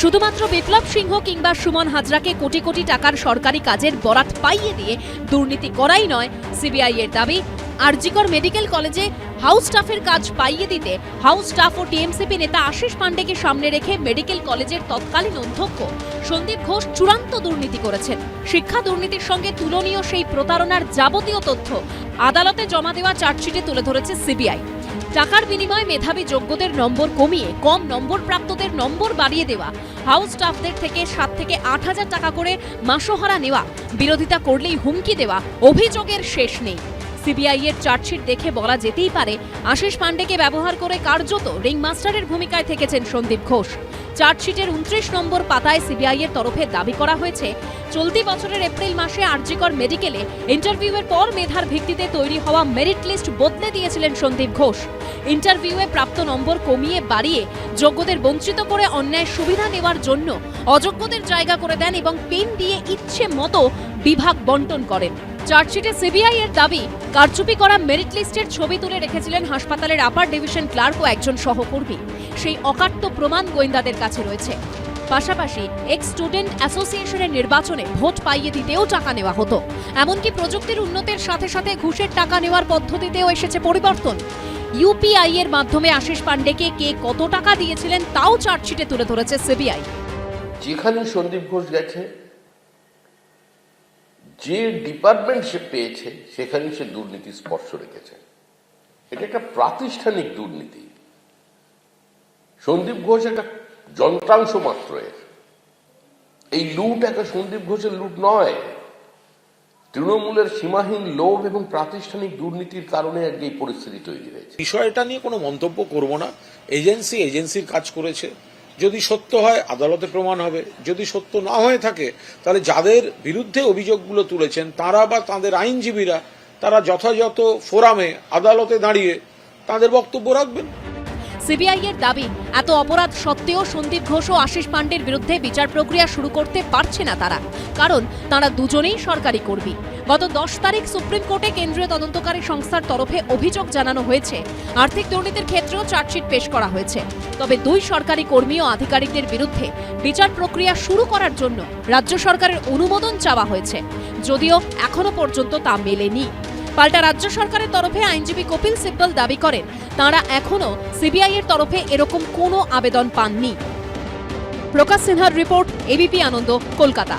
শুধুমাত্র বিপ্লব সিংহ কিংবা সুমন হাজরাকে কোটি কোটি টাকার সরকারি কাজের বরাত পাইয়ে দিয়ে দুর্নীতি করাই নয় সিবিআই এর দাবি। আরজিকর মেডিকেল কলেজে হাউস স্টাফের কাজ পাইয়ে দিতে হাউস স্টাফ ও টিএমসিপি নেতা আশিস পান্ডেকে সামনে রেখে মেডিকেল কলেজের তৎকালীন অধ্যক্ষ সন্দীপ ঘোষ চূড়ান্ত দুর্নীতি করেছেন। শিক্ষা দুর্নীতির সঙ্গে তুলনীয় সেই প্রতারণার যাবতীয় তথ্য আদালতে জমা দেওয়া চার্জশিটে তুলে ধরেছে সিবিআই টাকার বিনিময়ে মেধাবী যোগ্যদের নম্বর কমিয়ে কম নম্বর প্রাপ্তদের নম্বর বাড়িয়ে দেওয়া। হাউস স্টাফদের থেকে সাত থেকে আট হাজার টাকা করে মাসোহারা নেওয়া। বিরোধিতা করলেই হুমকি দেওয়া। অভিযোগের শেষ নেই। সিবিআই এর চার্জশিট দেখে বলা যেতেই পারে, আশিস পাণ্ডেকে ব্যবহার করে কার্যত রিংমাস্টারের ভূমিকায় থেকেছেন সন্দীপ ঘোষ। চার্জশিটের উনত্রিশ নম্বর পাতায় সিবিআই এর তরফে দাবি করা হয়েছে, চলতি বছরের এপ্রিল মাসে আরজিকর মেডিকেলে ইন্টারভিউয়ের পর মেধার ভিত্তিতে তৈরি হওয়া মেরিট লিস্ট বদলে দিয়েছিলেন সন্দীপ ঘোষ। ইন্টারভিউয়ে প্রাপ্ত নম্বর কমিয়ে বাড়িয়ে যোগ্যদের বঞ্চিত করে অন্যায় সুবিধা নেওয়ার জন্য অযোগ্যদের জায়গা করে দেন এবং পেন দিয়ে ইচ্ছে মতো বিভাগ বন্টন করেন। চার্জশিটে সিবিআই এর দাবি, কারচুপি করা মেরিট লিস্টের ছবি তুলে রেখেছিলেন হাসপাতালের আপার ডিভিশন ক্লার্ক ও একজন সহকর্মী। সেই অকাট্য প্রমাণ গোয়েন্দাদের কাছে রয়েছে। পাশাপাশি এক্স স্টুডেন্ট অ্যাসোসিয়েশনের নির্বাচনে ভোট পাইয়ে দিতেও টাকা নেওয়া হতো। এমনকি প্রযুক্তির উন্নতির সাথে সাথে ঘুষের টাকা নেওয়ার পদ্ধতিতেও এসেছে পরিবর্তন। ইউপিআই এর মাধ্যমে আশিস পান্ডেকে কে কত টাকা দিয়েছিলেন তাও চার্জশিটে তুলে ধরেছে সিবিআই। যেখানে সন্দীপ ঘোষ গেছে যে ডিপার্টমেন্ট সে পেয়েছে, সেখানে সে দুর্নীতি স্পর্শ রেখেছে। এটা একটা প্রাতিষ্ঠানিক দুর্নীতি। সন্দীপ ঘোষ একটা যন্ত্রাংশ মাত্র এর। এই লুট একটা সন্দীপ ঘোষের লুট নয়। তৃণমূলের সীমাহীন লোভ এবং প্রাতিষ্ঠানিক দুর্নীতির কারণে এই পরিস্থিতি তৈরি হয়েছে। বিষয়টা নিয়ে কোনো মন্তব্য করব না। এজেন্সি এজেন্সির কাজ করেছে। যদি সত্য হয়, আদালতে প্রমাণ হবে। যদি সত্য না হয়ে থাকে, তাহলে যাদের বিরুদ্ধে অভিযোগগুলো তুলেছেন, তারা বা তাদের আইনজীবীরা, তারা যথাযথ ফোরামে আদালতে দাঁড়িয়ে তাদের বক্তব্য রাখবেন। সিবিআই এর দাবি, এত অপরাধ সত্ত্বেও সন্দীপ ঘোষ ও আশিস পান্ডের বিরুদ্ধে বিচার প্রক্রিয়া শুরু করতে পারছে না তারা। কারণ তারা দুজনেই সরকারি কর্মী। গত দশ তারিখ সুপ্রিম কোর্টে কেন্দ্রীয় তদন্তকারী সংস্থার তরফে অভিযোগ জানানো হয়েছে, আর্থিক দুর্নীতির ক্ষেত্রেও চার্জশিট পেশ করা হয়েছে। তবে দুই সরকারি কর্মী ও আধিকারিকদের বিরুদ্ধে বিচার প্রক্রিয়া শুরু করার জন্য রাজ্য সরকারের অনুমোদন চাওয়া হয়েছে, যদিও এখনও পর্যন্ত তা মেলেনি। পাল্টা রাজ্য সরকারের তরফে আইনজীবী কপিল সিব্বল দাবি করেন, তাঁরা এখনও সিবিআই এর তরফে এরকম কোনো আবেদন পাননি। প্রকাশ সিনহার রিপোর্ট, এবিপি আনন্দ, কলকাতা।